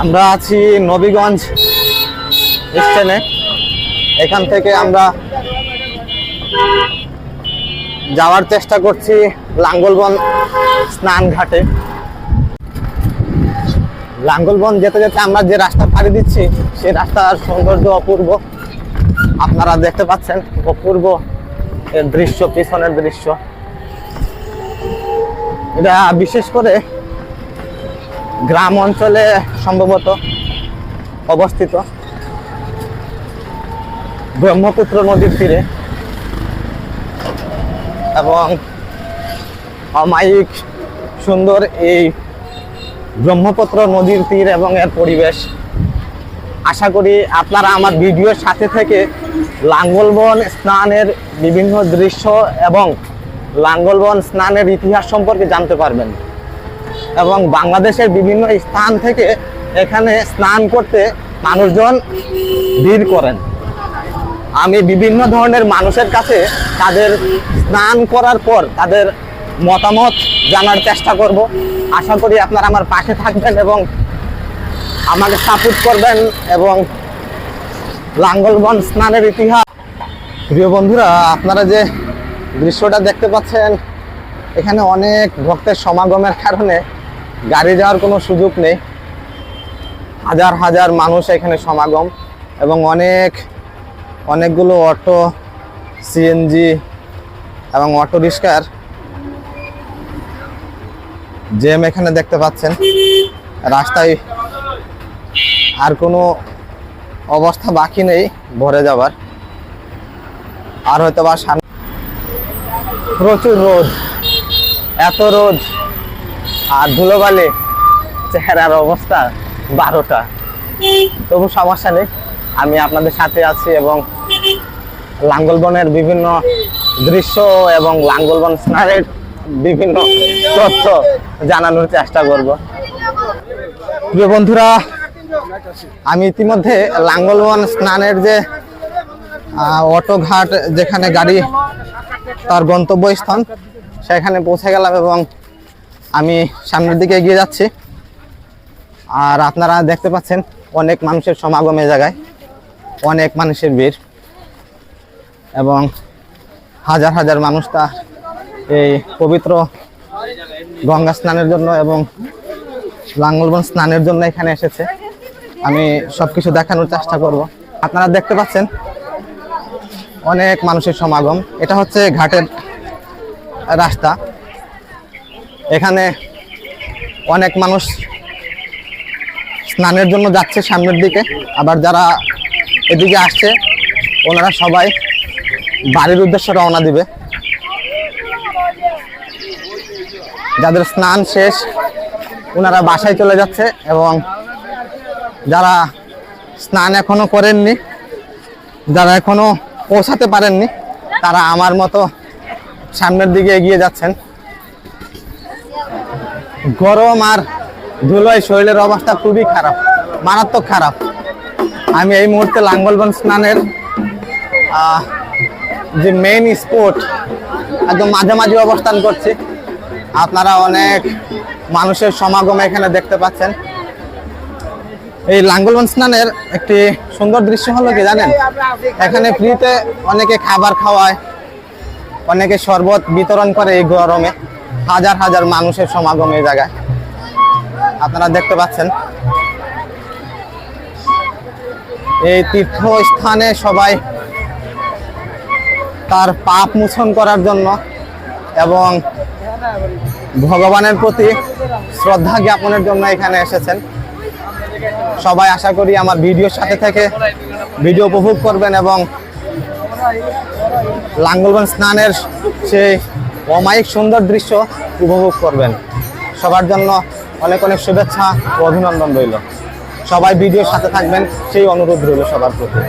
আমরা আছি নবীগঞ্জ স্টেশনে এখান থেকে আমরা যাওয়ার চেষ্টা করছি লাঙ্গলবন স্নান ঘাটে লাঙ্গলবন যেতে যেতে আমরা যে রাস্তা পাড়ি দিচ্ছি, সেই রাস্তার সৌন্দর্য অপূর্ব। আপনারা দেখতে পাচ্ছেন অপূর্ব এর দৃশ্য, পিছনের দৃশ্য। এটা বিশেষ করে গ্রাম অঞ্চলে সম্ভবত অবস্থিত ব্রহ্মপুত্র নদীর তীরে এবং অমায়িক সুন্দর এই ব্রহ্মপুত্র নদীর তীর এবং এর পরিবেশ। আশা করি আপনারা আমার ভিডিওর সাথে থেকে লাঙ্গলবন স্নানের বিভিন্ন দৃশ্য এবং লাঙ্গলবন স্নানের ইতিহাস সম্পর্কে জানতে পারবেন। এবং বাংলাদেশের বিভিন্ন স্থান থেকে এখানে স্নান করতে মানুষজন ভিড় করেন। আমি বিভিন্ন ধরনের মানুষের কাছে তাদের স্নান করার পর তাদের মতামত জানার চেষ্টা করব। আশা করি আপনারা আমার পাশে থাকবেন এবং আমাকে সাপোর্ট করবেন এবং লাঙ্গলবন স্নানের ইতিহাস। প্রিয় বন্ধুরা, আপনারা যে দৃশ্যটা দেখতে পাচ্ছেন, এখানে অনেক ভক্তের সমাগমের কারণে গাড়ি যাওয়ার কোনো সুযোগ নেই। হাজার হাজার মানুষ এখানে সমাগম এবং অনেক, অনেকগুলো অটো সিএনজি এবং অটো রিক্সার জেম এখানে দেখতে পাচ্ছেন। রাস্তায় আর কোনো অবস্থা বাকি নেই ভরে যাবার। আর হয়তো বা প্রচুর রোদ, এত রোদ। আর ধুলোবালি, চেহারার অবস্থা বারোটা। তবু সমস্যা নেই, আমি আপনাদের সাথে আছি এবং লাঙ্গলবনের বিভিন্ন দৃশ্য এবং লাঙ্গলবন স্নানের বিভিন্ন তথ্য জানানোর চেষ্টা করব। প্রিয় বন্ধুরা, আমি ইতিমধ্যে লাঙ্গলবন স্নানের যে অটো ঘাট যেখানে গাড়ি তার গন্তব্যস্থান, সেখানে পৌঁছে গেলাম এবং আমি সামনের দিকে এগিয়ে যাচ্ছি। আর আপনারা দেখতে পাচ্ছেন অনেক মানুষের সমাগম এ জায়গায়। অনেক মানুষের ভিড়। এবং হাজার হাজার মানুষ তা এই পবিত্র গঙ্গা স্নানের জন্য এবং লাঙ্গলবন স্নানের জন্য এখানে এসেছে। আমি সব কিছু দেখানোর চেষ্টা করব। আপনারা দেখতে পাচ্ছেন অনেক মানুষের সমাগম। এটা হচ্ছে ঘাটের রাস্তা। এখানে অনেক মানুষ স্নানের জন্য যাচ্ছে সামনের দিকে। আবার যারা এদিকে আসছে, ওনারা সবাই বাড়ির উদ্দেশ্যে রওনা দিবে। যাদের স্নান শেষ, ওনারা বাসায় চলে যাচ্ছে এবং যারা স্নান এখনও করেননি, যারা এখনও পৌঁছাতে পারেননি, তারা আমার মতো সামনের দিকে এগিয়ে যাচ্ছেন। গরম আর ধুলোয় শরীরের অবস্থা খুবই খারাপ, মারাত্মক খারাপ। আমি এই মুহূর্তে লাঙ্গলবন স্নানের যে মেইন স্পট একদম মাঝামাঝি অবস্থান করছি। আপনারা অনেক মানুষের সমাগম এখানে দেখতে পাচ্ছেন। এই লাঙ্গলবন স্নানের একটি সুন্দর দৃশ্য হলো কি জানেন? এখানে ফ্রিতে অনেকে খাবার খাওয়ায়, অনেকে শরবত বিতরণ করে এই গরমে। হাজার হাজার মানুষের সমাগম এই জায়গায়। আপনারা দেখতে পাচ্ছেন। এই তীর্থস্থানে সবাই তার পাপ মোচন করার জন্য এবং ভগবানের প্রতি শ্রদ্ধা জ্ঞাপনের জন্য এখানে এসেছেন। সবাই আশা করি আমার ভিডিওর সাথে থেকে ভিডিও উপভোগ করবেন এবং লাঙ্গলবন স্নানের সেই অমায়িক সুন্দর দৃশ্য উপভোগ করবেন। সবার জন্য অনেক অনেক শুভেচ্ছা ও অভিনন্দন রইল। সবাই ভিডিওর সাথে থাকবেন, সেই অনুরোধ রইল সবার প্রতি।